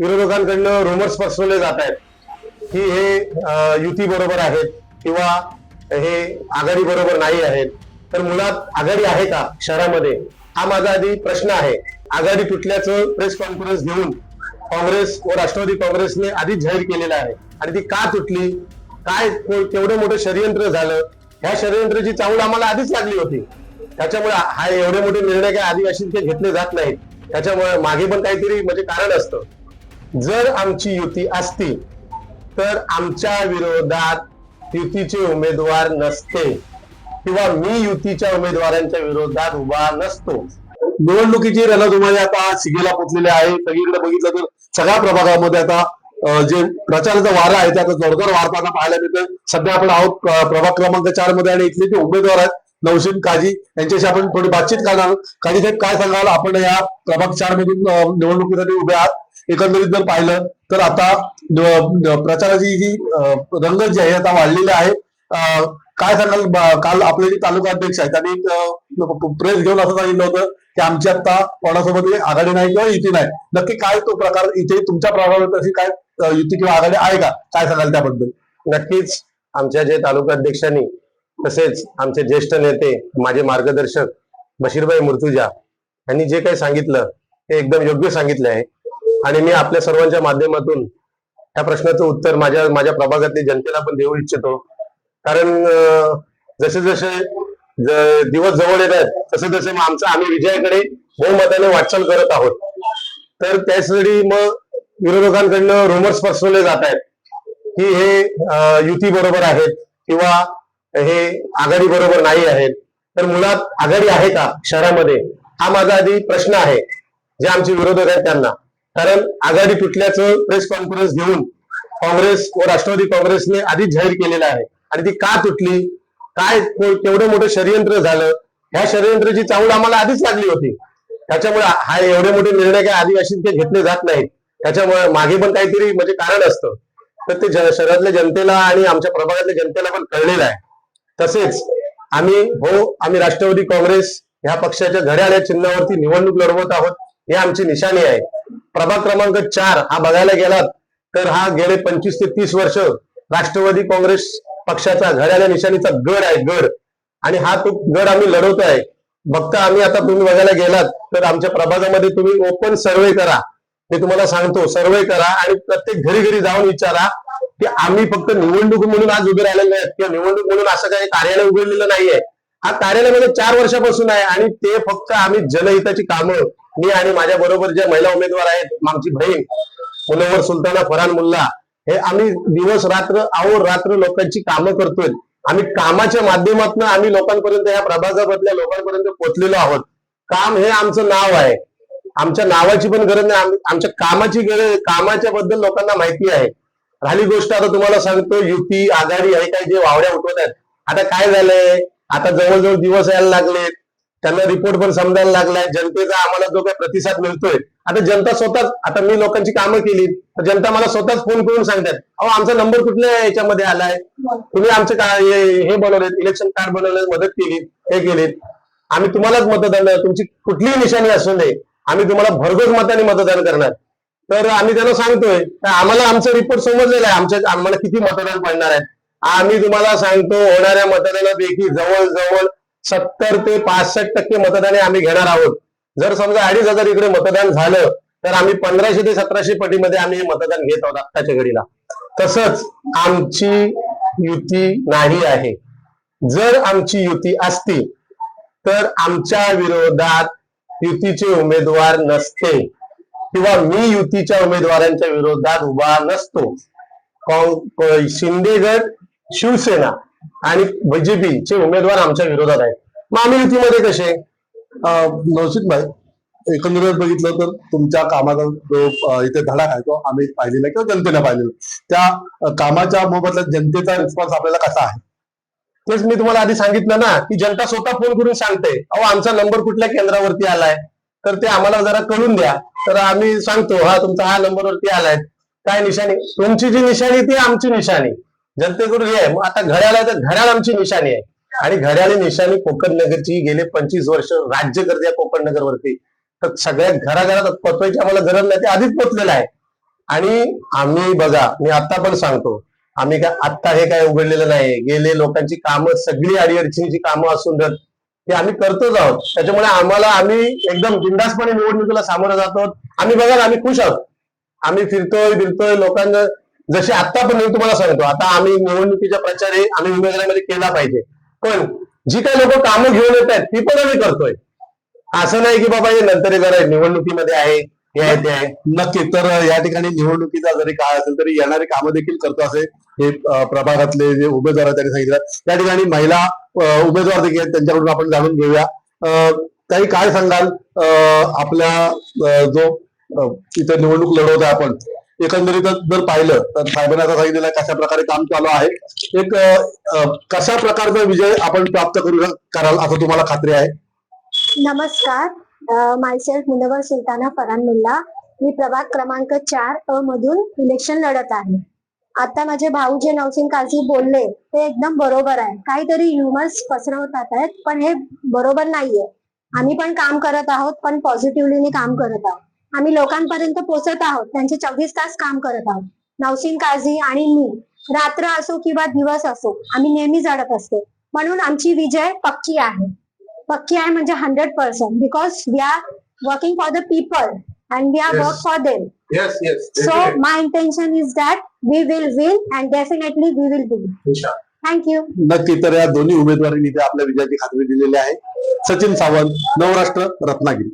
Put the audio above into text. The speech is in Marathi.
विरोधकांकडनं रुमर्स पसरवले जात आहेत की हे युती बरोबर आहेत किंवा हे आघाडी बरोबर नाही आहेत. तर मुळात आघाडी आहे का शहरामध्ये? हा माझा आधी प्रश्न आहे. आघाडी तुटल्याचं प्रेस कॉन्फरन्स घेऊन काँग्रेस व राष्ट्रवादी काँग्रेसने आधीच जाहीर केलेलं आहे. आणि ती का तुटली? काय केवढं मोठं षडयंत्र झालं? ह्या षडयंत्राची चावल आम्हाला आधीच लागली होती. त्याच्यामुळे हा एवढे मोठे निर्णय काय आदिवासी घेतले जात नाहीत. त्याच्यामुळे मागे पण काहीतरी म्हणजे कारण असतं. जर आमची युती असती तर आमच्या विरोधात युतीचे उमेदवार नसते. किंवा मी युतीच्या उमेदवारांच्या विरोधात उभा नसतो. निवडणुकीची रणधुमाळी आता शिगेला पोचलेली आहे. सगळीकडे बघितलं तर सगळ्या प्रभागामध्ये आता जे प्रचाराचा वारा आहे ते आता जोरदार वाढताना पाहायला मिळतं सध्या आपण आहोत प्रभाग क्रमांक चारमध्ये आणि इथले जे उमेदवार आहेत नौशीन काजी यांच्याशी आपण थोडी बातचीत करणार काजी साहेब काय सांगाल? आपण या प्रभाग चार मधून निवडणुकीसाठी उभे आहात. एकंदरीत जर पाहिलं तर आता प्रचाराची जी रंगत जी आहे आता वाढलेली आहे. काय सांगाल काल आपले जे तालुका अध्यक्ष आहेत त्यांनी प्रेस घेऊन असं सांगितलं होतं की आमची आता कोणासोबत आघाडी नाही किंवा युती नाही. नक्की काय तो प्रकार इथे तुमच्या प्रभावात अशी काय युती किंवा आघाडी आहे का? काय सांगाल त्याबद्दल? नक्कीच. आमच्या जे तालुका अध्यक्षांनी तसेच आमचे ज्येष्ठ नेते माझे मार्गदर्शक बशीरभाई मुर्तुजा यांनी जे काही सांगितलं ते एकदम योग्य सांगितलं आहे. आणि मी आपल्या सर्वांच्या माध्यमातून त्या प्रश्नाचं उत्तर माझ्या माझ्या प्रभागातील जनतेला पण देऊ इच्छितो. कारण जसे जसे दिवस जवळ येत आहेत तसे तसे मग आमचं आम्ही विजयाकडे बहुमताने वाटचाल करत आहोत. तर त्यासाठी मग विरोधकांकडनं रुमर्स पसरवले जात आहेत की हे युती बरोबर आहेत किंवा हे आघाडी बरोबर नाही आहेत. तर मुळात आघाडी आहे का शहरामध्ये? हा माझा आधी प्रश्न आहे जे आमचे विरोधक आहेत त्यांना. कारण आघाडी तुटल्याचं प्रेस कॉन्फरन्स घेऊन काँग्रेस व राष्ट्रवादी काँग्रेसने आधीच जाहीर केलेलं आहे. आणि ती का तुटली? काय केवढं मोठं षडयंत्र झालं? ह्या षडयंत्राची चावड आम्हाला आधीच लागली होती. त्याच्यामुळे हा एवढे मोठे निर्णय काय आदिवासी घेतले जात नाहीत. त्याच्यामुळे मागे पण काहीतरी म्हणजे कारण असतं. तर ते शहरातल्या जनतेला आणि आमच्या प्रभागातल्या जनतेला पण कळलेलं आहे. तसेच आम्ही हो आम्ही राष्ट्रवादी काँग्रेस ह्या पक्षाच्या घड्याळ्या चिन्हावरती निवडणूक लढवत आहोत हे आमची निशाणी आहे. प्रभाग क्रमांक चार हा बघायला गेलात तर हा गेले पंचवीस ते तीस वर्ष राष्ट्रवादी काँग्रेस पक्षाचा घड्याला निशाणीचा गड आहे गड. आणि हा तो गड आम्ही लढवतोय. आहे फक्त आम्ही आता तुम्ही बघायला गेलात तर आमच्या प्रभागामध्ये तुम्ही ओपन सर्वे करा. मी तुम्हाला सांगतो सर्वे करा आणि प्रत्येक घरी घरी जाऊन विचारा की आम्ही फक्त निवडणूक म्हणून आज उभे राहिलेले नाहीत किंवा निवडणूक म्हणून असं काही कार्यालय उघडलेलं नाहीये. हा कार्यालयामध्ये म्हणजे चार वर्षापासून आहे आणि ते फक्त आम्ही जनहिताची कामं मी आणि माझ्या बरोबर ज्या महिला उमेदवार आहेत आमची बहीण मुनवर सुलताना फरान मुल्ला हे आम्ही दिवस रात्र आवर रात्र लोकांची कामं करतोय. आम्ही कामाच्या माध्यमातून आम्ही लोकांपर्यंत या प्रभागामधल्या लोकांपर्यंत पोहोचलेलो आहोत. काम हे आमचं नाव आहे. आमच्या नावाची पण गरज नाही. आमच्या कामाची गरज कामाच्या बद्दल लोकांना माहिती आहे. राहिली गोष्ट आता तुम्हाला सांगतो युती आघाडी हे काय जे वावड्या उठवत आहेत. आता काय झालंय? आता जवळजवळ दिवस यायला लागलेत त्यांना रिपोर्ट पण समजायला लागलाय. जनतेचा आम्हाला जो काही प्रतिसाद मिळतोय आता जनता स्वतःच आता मी लोकांची कामं केली तर जनता मला स्वतःच फोन करून सांगतात अहो आमचा नंबर कुठल्या याच्यामध्ये आलाय? तुम्ही आमचे हे बनवलेत इलेक्शन कार्ड बनवले मदत केली हे केलीत. आम्ही तुम्हालाच मतदान तुमची कुठलीही निशाणी असू नये. आम्ही तुम्हाला भरघोस मताने मतदान करणार. तर आम्ही त्यांना सांगतोय तर आम्हाला आमचा रिपोर्ट समजलेला आहे. आमच्या आम्हाला किती मतदान पडणार आहे? आम्ही तुम्हाला सांगतो होणाऱ्या मतदानापैकी जवळजवळ सत्तर ते पासष्ट टक्के मतदाने आम्ही घेणार आहोत. जर समजा अडीच हजार इकडे मतदान झालं तर आम्ही पंधराशे ते सतराशे पटीमध्ये आम्ही हे मतदान घेत आहोत आत्ताच्या घडीला. तसंच आमची युती नाही आहे. जर आमची युती असती तर आमच्या विरोधात युतीचे उमेदवार नसते. किंवा मी युतीच्या उमेदवारांच्या विरोधात उभा नसतो. काँग- शिंदे गट शिवसेना आणि बीजेपी चे उमेदवार आमच्या विरोधात आहेत. मग आम्ही युतीमध्ये कसे? नवशित भाई एकंदरीत बघितलं तर तुमच्या कामाचा जो इथे धडा आहे तो आम्ही पाहिलेला आहे किंवा जनतेने पाहिलेला. त्या कामाच्या मोबदल्यात जनतेचा रिस्पॉन्स आपल्याला कसा आहे? तेच मी तुम्हाला आधी सांगितलं ना की जनता स्वतः फोन करून सांगते अहो आमचा नंबर कुठल्या केंद्रावरती आलाय? तर ते आम्हाला जरा कळून द्या. तर आम्ही सांगतो हा तुमचा हा नंबरवरती आलाय. काय निशाणी? तुमची जी निशाणी ती आमची निशाणी. जनतेकडून हे आहे. मग आता घड्याळ तर घड्याळ आमची निशाणी आहे. आणि घड्याळी निशाणी कोकण नगरची गेले पंचवीस वर्ष राज्य करते या कोकण नगरवरती तर सगळ्यात घराघरात पोचवायची आम्हाला गरज नाही. ते आधीच पोचलेलं आहे. आणि आम्ही बघा मी आता पण सांगतो. आम्ही काय आत्ता हे काय उघडलेलं नाही गेले लोकांची कामं सगळी अडीअडचणीची कामं असून ते आम्ही करतोच आहोत. त्याच्यामुळे आम्हाला आम्ही एकदम बिंदासपणे निवडणुकीला सामोरं जातो आम्ही बघा आम्ही खुश आहोत. आम्ही फिरतोय फिरतोय लोकांना जसे आता पण मी तुम्हाला सांगतो आता आम्ही निवडणुकीचा प्रचार हे आम्ही उमेदवारामध्ये केला पाहिजे. पण जी काही लोक कामं घेऊन येत आहेत ती पण आम्ही करतोय. असं नाही की बाबा हे नंतर हे जरा निवडणुकीमध्ये आहे हे आहे ते आहे. नक्की तर या ठिकाणी निवडणुकीचा जरी काळ असेल तरी येणारे कामं देखील करतो असे हे प्रभागातले जे उमेदवार आहेत त्यांनी सांगितलं. त्या ठिकाणी महिला उमेदवार देखील आहेत त्यांच्याकडून आपण जाणून घेऊया. काही काय सांगाल? आपल्या जो इथं निवडणूक लढवत आहे आपण एकंदरीत जर पाहिलं तर साहेबांनी आता सांगितलेलं आहे कशा प्रकारे काम चालू आहे. एक कशा प्रकारचा विजय आपण प्राप्त करू कराल असं तुम्हाला खात्री आहे? नमस्कार. मायसेल्फ मुनवर सुलताना फरान मुल्ला मी प्रभाग क्रमांक चार अ मधून इलेक्शन लढत आहे. आता माझे भाऊ जे नवसिंग काझी बोलले ते एकदम बरोबर आहे. काहीतरी ह्युमर्स पसरवतात आहेत पण हे बरोबर नाहीये. आम्ही पण काम करत आहोत पण पॉझिटिव्हली काम करत आहोत. आम्ही लोकांपर्यंत पोहोचत आहोत. त्यांचे चोवीस तास काम करत आहोत. नवसिंग काझी आणि मी रात्र असो किंवा दिवस असो आम्ही नेहमी जडत असतो. म्हणून आमची विजय पक्की आहे. पक्की आहे म्हणजे hundred percent because we are working for the people and we are. Work for them so my intention is that we will win and definitely we will win thank you नक्की तर या दोन्ही उमेदवारांनी आपल्या विजयाची खात्री दिलेली आहे. सचिन सावंत नवराष्ट्र रत्नागिरी.